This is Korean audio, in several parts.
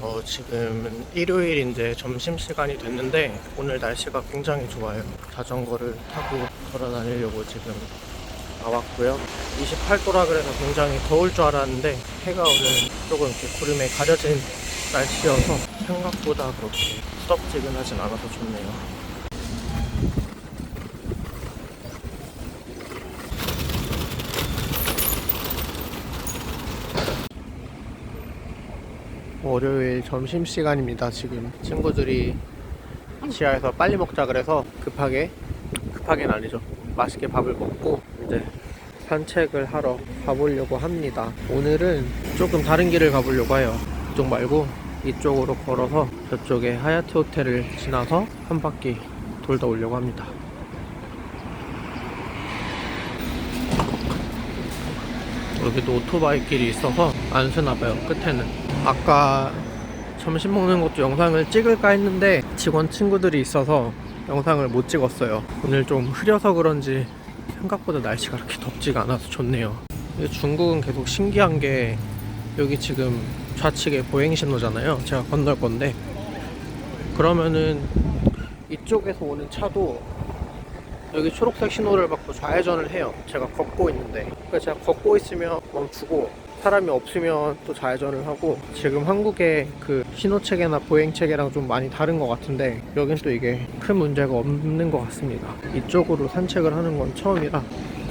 어, 지금은 일요일인데 점심시간이 됐는데 오늘 날씨가 굉장히 좋아요. 자전거를 타고 걸어 다니려고 지금 나왔고요. 28도라 그래서 굉장히 더울 줄 알았는데 해가 오늘 조금 이렇게 구름에 가려진 날씨여서 생각보다 그렇게 후덥지근하진 않아서 좋네요. 월요일 점심시간입니다. 지금 친구들이 지하에서 빨리 먹자 그래서 급하게 급하게는 아니죠. 맛있게 밥을 먹고 이제 산책을 하러 가보려고 합니다. 오늘은 조금 다른 길을 가보려고 해요. 이쪽 말고 이쪽으로 걸어서 저쪽에 하얏트 호텔을 지나서 한 바퀴 돌다 오려고 합니다. 여기도 오토바이 길이 있어서 안 쓰나봐요 끝에는 아까 점심 먹는 것도 영상을 찍을까 했는데 직원 친구들이 있어서 영상을 못 찍었어요 오늘 좀 흐려서 그런지 생각보다 날씨가 그렇게 덥지가 않아서 좋네요 중국은 계속 신기한 게 여기 지금 좌측에 보행 신호잖아요 제가 건널 건데 그러면은 이쪽에서 오는 차도 여기 초록색 신호를 받고 좌회전을 해요. 제가 걷고 있는데. 그러니까 제가 걷고 있으면 멈추고 사람이 없으면 또 좌회전을 하고 지금 한국의 그 신호 체계나 보행 체계랑 좀 많이 다른 것 같은데 여긴 또 이게 큰 문제가 없는 것 같습니다. 이쪽으로 산책을 하는 건 처음이라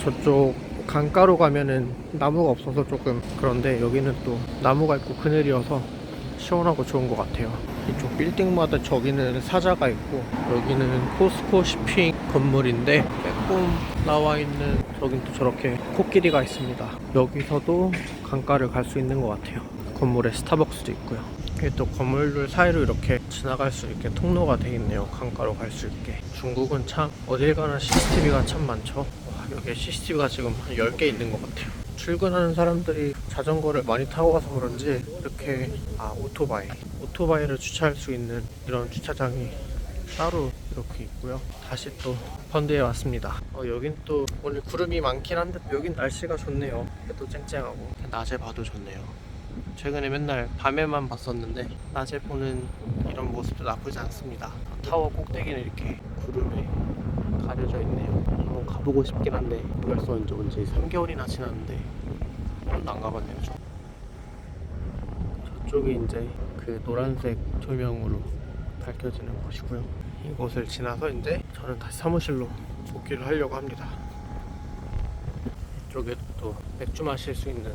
저쪽 강가로 가면은 나무가 없어서 조금 그런데 여기는 또 나무가 있고 그늘이어서 시원하고 좋은 것 같아요. 이쪽 빌딩마다 저기는 사자가 있고 여기는 포스코 쇼핑 건물인데 빼꼼 나와 있는 저긴 또 저렇게 코끼리가 있습니다. 여기서도 강가를 갈 수 있는 것 같아요. 건물에 스타벅스도 있고요. 이게 또 건물들 사이로 이렇게 지나갈 수 있게 통로가 돼 있네요. 강가로 갈 수 있게. 중국은 참 어딜 가나 CCTV가 참 많죠. 와, 여기에 CCTV가 지금 한 10개 있는 것 같아요. 출근하는 사람들이 자전거를 많이 타고 가서 그런지 이렇게 아 오토바이 오토바이를 주차할 수 있는 이런 주차장이 따로 이렇게 있고요. 다시 또 펀드에 왔습니다. 어, 여긴 또 오늘 구름이 많긴 한데 여긴 날씨가 좋네요. 해도 쨍쨍하고. 낮에 봐도 좋네요. 최근에 맨날 밤에만 봤었는데 낮에 보는 이런 모습도 나쁘지 않습니다. 타워 꼭대기는 이렇게 구름에 가려져 있네요. 한번 가보고 싶긴 한데 벌써 이제 온지 3개월이나 지났는데 한 번도 안 가봤네요 저. 저쪽이 이제 그 노란색 조명으로 밝혀지는 곳이고요. 이곳을 지나서 이제 저는 다시 사무실로 복귀를 하려고 합니다. 이쪽에 또 맥주 마실 수 있는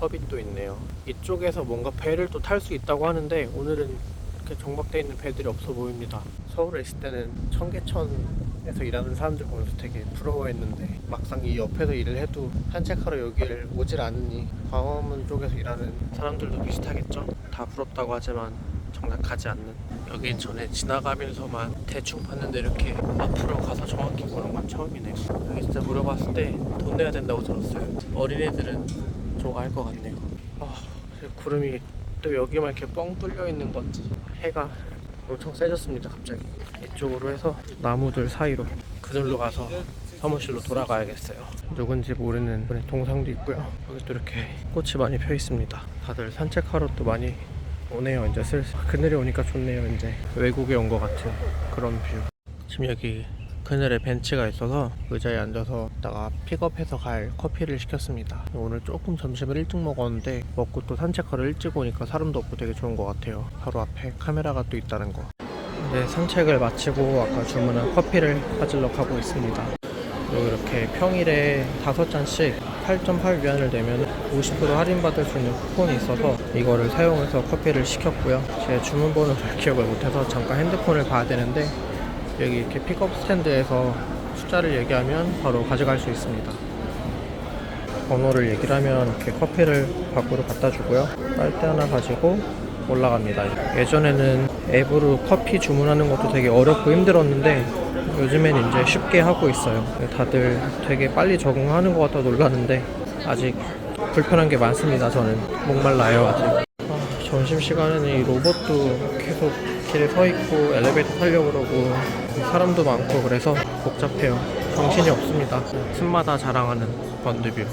펍이 또 있네요. 이쪽에서 뭔가 배를 또 탈 수 있다고 하는데 오늘은 이렇게 정박되어 있는 배들이 없어 보입니다. 서울에 있을 때는 청계천에서 일하는 사람들 보면서 되게 부러워했는데 막상 이 옆에서 일을 해도 산책하러 여기를 오질 않으니 광화문 쪽에서 일하는 사람들도 비슷하겠죠? 다 부럽다고 하지만 정작 가지 않는 여긴 전에 지나가면서만 대충 봤는데 이렇게 앞으로 가서 정확히 보는 건 처음이네요 여기 진짜 물어봤을 때 돈 내야 된다고 들었어요. 어린애들은 좋아할 것 같네요. 아, 구름이 또 여기만 이렇게 뻥 뚫려 있는 건지 해가 엄청 세졌습니다 갑자기. 이쪽으로 해서 나무들 사이로 그늘로 가서 사무실로 돌아가야겠어요. 누군지 모르는 동상도 있고요. 여기 또 이렇게 꽃이 많이 펴 있습니다. 다들 산책하러 또 많이 오네요 이제 슬슬 그늘에 오니까 좋네요 이제. 외국에 온 것 같은 그런 뷰. 지금 여기 그늘에 벤치가 있어서 의자에 앉아서 이따가 픽업해서 갈 커피를 시켰습니다. 오늘 조금 점심을 일찍 먹었는데 먹고 또 산책하러 일찍 오니까 사람도 없고 되게 좋은 것 같아요. 바로 앞에 카메라가 또 있다는 거. 이제 산책을 마치고 아까 주문한 커피를 가지러 가고 있습니다. 이렇게 평일에 5잔씩 8.8위안을 내면 50% 할인받을 수 있는 쿠폰이 있어서 이거를 사용해서 커피를 시켰고요. 제 주문 번호를 기억을 못해서 잠깐 핸드폰을 봐야 되는데 여기 이렇게 픽업 스탠드에서 숫자를 얘기하면 바로 가져갈 수 있습니다. 번호를 얘기를 하면 이렇게 커피를 밖으로 갖다 주고요. 빨대 하나 가지고 올라갑니다. 예전에는 앱으로 커피 주문하는 것도 되게 어렵고 힘들었는데 요즘엔 이제 쉽게 하고 있어요. 다들 되게 빨리 적응하는 것 같아 놀랐는데 아직 불편한 게 많습니다. 저는 목말라요 아직. 아, 점심 시간에는 이 로봇도 계속 길에 서 있고 엘리베이터 타려고 그러고 사람도 많고 그래서 복잡해요. 정신이 없습니다. 틈마다 자랑하는 번드뷰.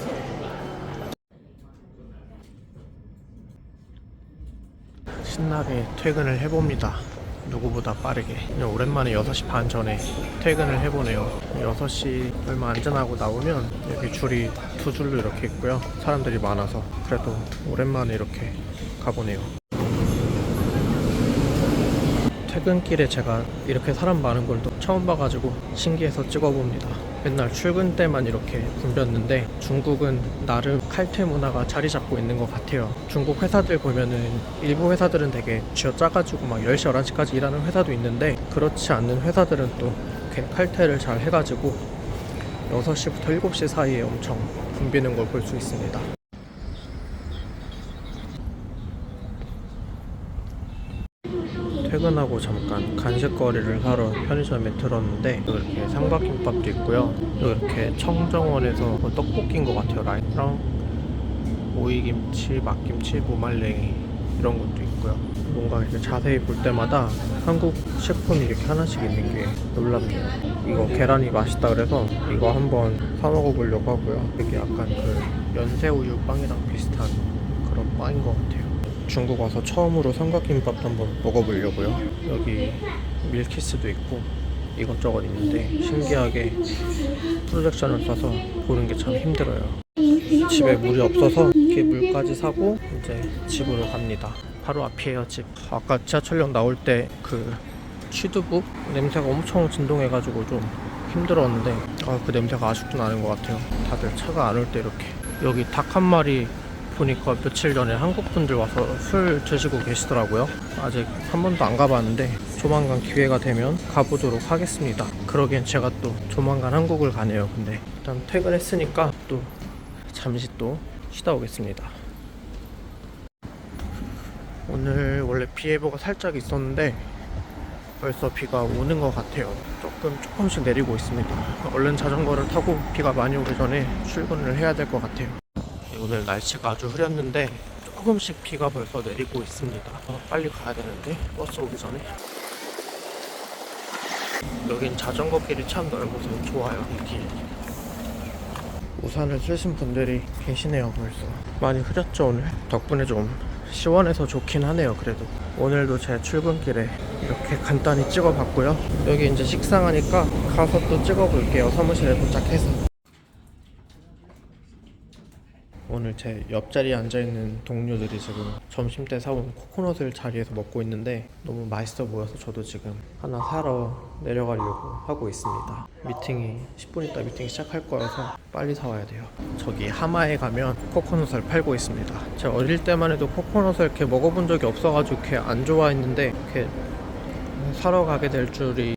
신나게 퇴근을 해봅니다. 누구보다 빠르게. 오랜만에 6시 반 전에 퇴근을 해보네요. 6시 얼마 안 지나고 나오면 여기 줄이 두 줄로 이렇게 있고요. 사람들이 많아서. 그래도 오랜만에 이렇게 가보네요. 퇴근길에 제가 이렇게 사람 많은 걸 또 처음 봐가지고 신기해서 찍어봅니다. 맨날 출근 때만 이렇게 붐볐는데 중국은 나름 칼퇴 문화가 자리 잡고 있는 것 같아요. 중국 회사들 보면은 일부 회사들은 되게 쥐어 짜가지고 막 10시, 11시까지 일하는 회사도 있는데 그렇지 않는 회사들은 또 이렇게 칼퇴를 잘 해가지고 6시부터 7시 사이에 엄청 붐비는 걸 볼 수 있습니다. 퇴근하고 잠깐 간식거리를 사러 편의점에 들었는데 또 이렇게 삼각김밥도 있고요. 또 이렇게 청정원에서 뭐 떡볶이인 것 같아요. 라이랑 오이김치, 막김치, 무말랭이 이런 것도 있고요. 뭔가 이렇게 자세히 볼 때마다 한국 식품이 이렇게 하나씩 있는 게 놀랍네요. 이거 계란이 맛있다 그래서 이거 한번 사 먹어보려고 하고요. 이게 약간 그 연새우유 빵이랑 비슷한 그런 빵인 것 같아요. 중국 와서 처음으로 삼각김밥도 한번 먹어보려고요. 여기 밀키스도 있고 이것저것 있는데 신기하게 프로젝션을 써서 보는 게 참 힘들어요. 집에 물이 없어서 이렇게 물까지 사고 이제 집으로 갑니다. 바로 앞이에요 집. 아까 지하철역 나올 때 그 취두부 냄새가 엄청 진동해가지고 좀 힘들었는데 아, 그 냄새가 아직도 나는 것 같아요. 다들 차가 안 올 때 이렇게 여기 닭 한 마리 보니까 며칠 전에 한국 분들 와서 술 드시고 계시더라고요. 아직 한 번도 안 가봤는데 조만간 기회가 되면 가보도록 하겠습니다. 그러기엔 제가 또 조만간 한국을 가네요. 근데 일단 퇴근했으니까 또 잠시 또 쉬다 오겠습니다. 오늘 원래 비 예보가 살짝 있었는데 벌써 비가 오는 것 같아요. 조금 조금씩 내리고 있습니다. 얼른 자전거를 타고 비가 많이 오기 전에 출근을 해야 될 것 같아요. 오늘 날씨가 아주 흐렸는데 조금씩 비가 벌써 내리고 있습니다. 어, 빨리 가야 되는데 버스 오기 전에. 여긴 자전거 길이 참 넓어서 좋아요. 이 길. 우산을 쓰신 분들이 계시네요 벌써. 많이 흐렸죠 오늘. 덕분에 좀 시원해서 좋긴 하네요 그래도. 오늘도 제 출근길에 이렇게 간단히 찍어봤고요. 여기 이제 식상하니까 가서 또 찍어볼게요. 사무실에 도착해서. 오늘 제 옆자리에 앉아있는 동료들이 지금 점심 때 사온 코코넛을 자리에서 먹고 있는데 너무 맛있어 보여서 저도 지금 하나 사러 내려가려고 하고 있습니다. 미팅이 10분 있다 미팅 시작할 거여서 빨리 사와야 돼요. 저기 하마에 가면 코코넛을 팔고 있습니다. 제가 어릴 때만 해도 코코넛을 이렇게 먹어본 적이 없어가지고 이렇게 안 좋아했는데 이렇게 사러 가게 될 줄이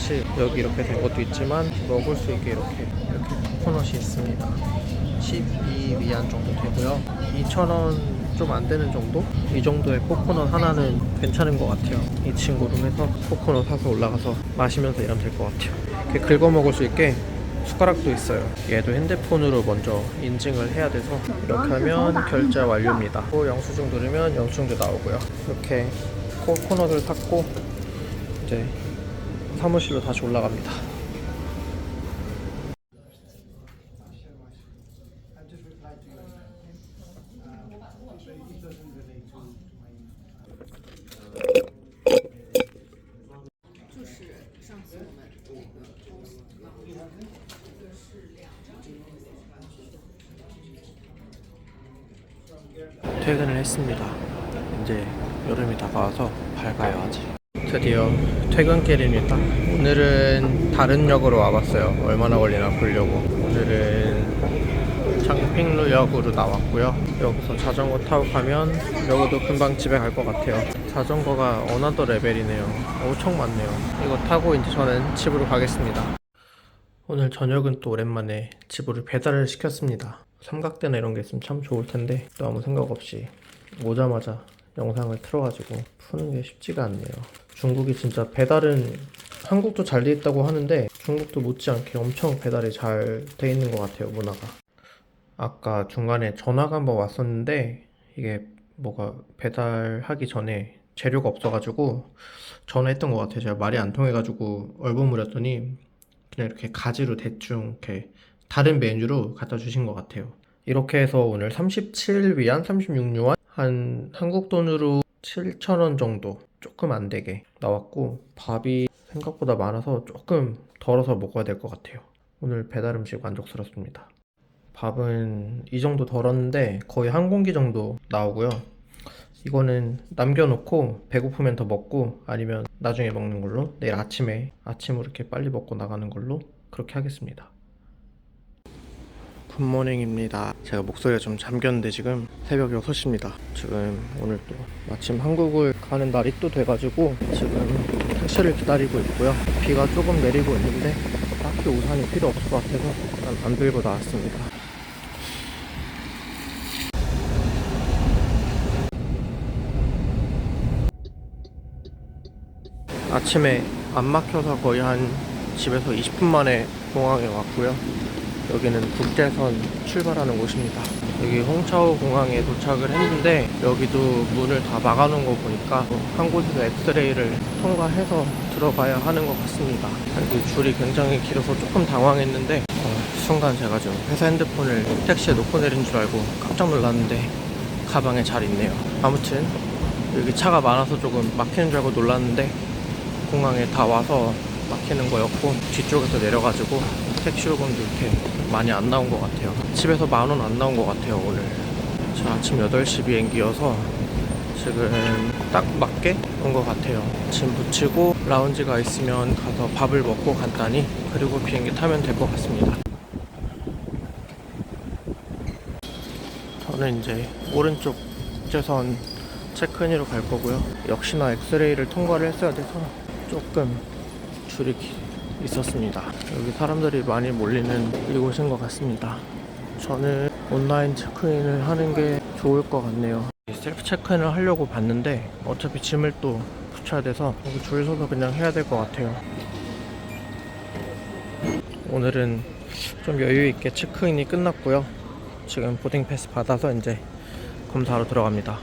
코코넛이 여기 이렇게 된 것도 있지만 먹을 수 있게 이렇게 이렇게 코코넛이 있습니다. 12위안 정도 되고요. 2,000원 좀 안 되는 정도? 이 정도의 코코넛 하나는 괜찮은 것 같아요. 이 친구로 해서 코코넛 사서 올라가서 마시면서 일하면 될 것 같아요. 이렇게 긁어 먹을 수 있게 숟가락도 있어요. 얘도 핸드폰으로 먼저 인증을 해야 돼서 이렇게 하면 결제 완료입니다. 또 영수증 누르면 영수증도 나오고요. 이렇게 코코넛을 샀고 이제 사무실로 다시 올라갑니다. 퇴근을 했습니다. 이제 여름이 다가와서 밝아요 아직. 드디어 퇴근길입니다. 오늘은 다른 역으로 와봤어요. 얼마나 걸리나 보려고. 오늘은 장핑루역으로 나왔고요. 여기서 자전거 타고 가면 여기도 금방 집에 갈 것 같아요. 자전거가 어나더 레벨이네요. 엄청 많네요. 이거 타고 이제 저는 집으로 가겠습니다. 오늘 저녁은 또 오랜만에 집으로 배달을 시켰습니다. 삼각대나 이런 게 있으면 참 좋을 텐데 또 아무 생각 없이 오자마자 영상을 틀어가지고 푸는 게 쉽지가 않네요. 중국이 진짜 배달은 한국도 잘 돼 있다고 하는데 중국도 못지않게 엄청 배달이 잘 돼 있는 것 같아요 문화가. 아까 중간에 전화가 한번 왔었는데 이게 뭐가 배달하기 전에 재료가 없어가지고 전화했던 것 같아요. 제가 말이 안 통해가지고 얼버무렸더니 그냥 이렇게 가지로 대충 이렇게 다른 메뉴로 갖다 주신 것 같아요. 이렇게 해서 오늘 37위안 36유안 한 한국 돈으로 7,000원 정도 조금 안 되게 나왔고 밥이 생각보다 많아서 조금 덜어서 먹어야 될 것 같아요. 오늘 배달 음식 만족스럽습니다. 밥은 이 정도 덜었는데 거의 한 공기 정도 나오고요. 이거는 남겨놓고 배고프면 더 먹고 아니면 나중에 먹는 걸로 내일 아침에 아침으로 이렇게 빨리 먹고 나가는 걸로 그렇게 하겠습니다. 굿모닝입니다. 제가 목소리가 좀 잠겼는데 지금 새벽 6시입니다. 지금 오늘 또 마침 한국을 가는 날이 또 돼가지고 지금 택시를 기다리고 있고요. 비가 조금 내리고 있는데 딱히 우산이 필요 없을 것 같아서 일단 안 들고 나왔습니다. 아침에 안 막혀서 거의 한 집에서 20분 만에 공항에 왔고요. 여기는 국제선 출발하는 곳입니다. 여기 홍차오 공항에 도착을 했는데 여기도 문을 다 막아놓은 거 보니까 한 곳에서 엑스레이를 통과해서 들어가야 하는 것 같습니다. 여기 줄이 굉장히 길어서 조금 당황했는데 어, 순간 제가 좀 회사 핸드폰을 택시에 놓고 내린 줄 알고 깜짝 놀랐는데 가방에 잘 있네요. 아무튼 여기 차가 많아서 조금 막히는 줄 알고 놀랐는데 공항에 다 와서 막히는 거였고 뒤쪽에서 내려가지고 택시 요금도 이렇게 많이 안 나온 것 같아요. 집에서 만 원 안 나온 것 같아요 오늘. 저 아침 8시 비행기여서 지금 딱 맞게 온 것 같아요. 짐 붙이고 라운지가 있으면 가서 밥을 먹고 간단히 그리고 비행기 타면 될 것 같습니다. 저는 이제 오른쪽 국제선 체크인으로 갈 거고요. 역시나 엑스레이를 통과를 했어야 돼서 조금 줄이 기- 있었습니다. 여기 사람들이 많이 몰리는 이곳인 것 같습니다. 저는 온라인 체크인을 하는 게 좋을 것 같네요. 셀프 체크인을 하려고 봤는데 어차피 짐을 또 붙여야 돼서 여기 줄 서서 그냥 해야 될 것 같아요. 오늘은 좀 여유 있게 체크인이 끝났고요. 지금 보딩 패스 받아서 이제 검사하러 들어갑니다.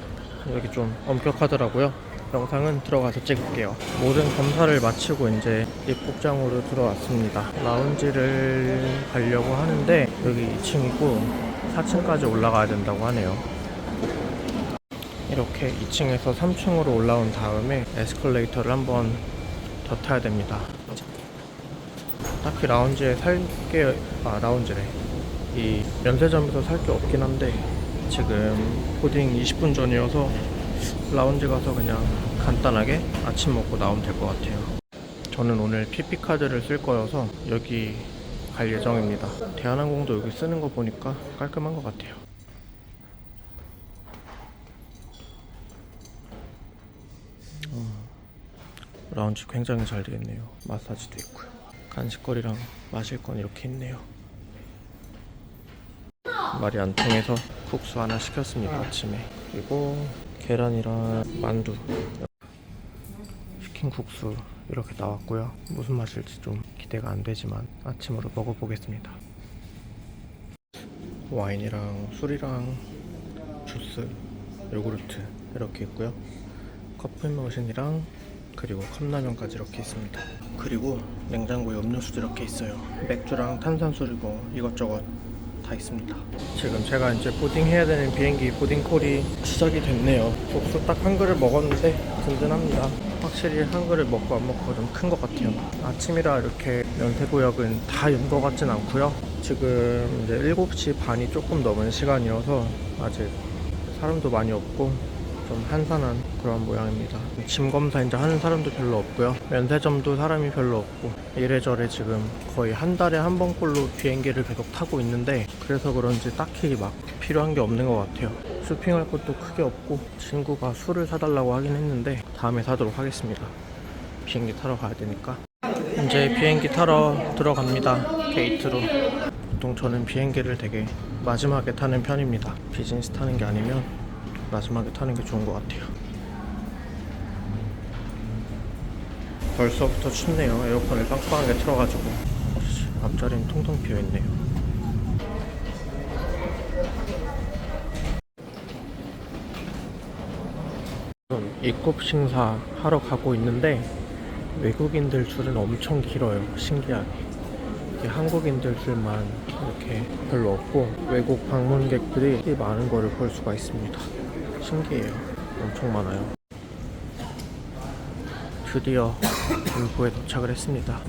여기 좀 엄격하더라고요. 영상은 들어가서 찍을게요. 모든 검사를 마치고 이제 입국장으로 들어왔습니다. 라운지를 가려고 하는데 여기 2층이고 4층까지 올라가야 된다고 하네요. 이렇게 2층에서 3층으로 올라온 다음에 에스컬레이터를 한번 더 타야 됩니다. 딱히 라운지에 살 게, 아, 라운지래. 이 면세점에서 살 게 없긴 한데 지금 보딩 20분 전이어서 라운지 가서 그냥 간단하게 아침 먹고 나오면 될 것 같아요. 저는 오늘 PP카드를 쓸 거여서 여기 갈 예정입니다. 대한항공도 여기 쓰는 거 보니까 깔끔한 것 같아요. 음, 라운지 굉장히 잘 되겠네요. 마사지도 있고요. 간식거리랑 마실 건 이렇게 있네요. 말이 안 통해서 국수 하나 시켰습니다 아침에 그리고 계란이랑 만두 시킨 국수 이렇게 나왔고요. 무슨 맛일지 좀 기대가 안 되지만 아침으로 먹어보겠습니다. 와인이랑 술이랑 주스 요구르트 이렇게 있고요. 커피 머신이랑 그리고 컵라면까지 이렇게 있습니다. 그리고 냉장고에 음료수도 이렇게 있어요. 맥주랑 탄산수리고 이것저것 다 있습니다. 지금 제가 이제 보딩 해야 되는 비행기 보딩 콜이 시작이 됐네요. 국수 딱 한 그릇 먹었는데 든든합니다. 확실히 한 그릇 먹고 안 먹고 좀 큰 것 같아요. 아침이라 이렇게 연세구역은 다 연 것 같진 않고요. 지금 이제 7시 반이 조금 넘은 시간이어서 아직 사람도 많이 없고 좀 한산한 그런 모양입니다. 짐 검사 이제 하는 사람도 별로 없고요. 면세점도 사람이 별로 없고 이래저래 지금 거의 한 달에 한 번꼴로 비행기를 계속 타고 있는데 그래서 그런지 딱히 막 필요한 게 없는 것 같아요. 쇼핑할 것도 크게 없고 친구가 술을 사달라고 하긴 했는데 다음에 사도록 하겠습니다. 비행기 타러 가야 되니까 이제 비행기 타러 들어갑니다. 게이트로. 보통 저는 비행기를 되게 마지막에 타는 편입니다. 비즈니스 타는 게 아니면 마지막에 타는 게 좋은 것 같아요. 벌써부터 춥네요. 에어컨을 빵빵하게 틀어가지고 앞자리는 통통 비어있네요. 지금 입국 심사 하러 가고 있는데 외국인들 줄은 엄청 길어요. 신기하게. 한국인들 줄만 이렇게 별로 없고 외국 방문객들이 많은 거를 볼 수가 있습니다. 신기해요. 엄청 많아요. 드디어 그 울고에 도착을 했습니다.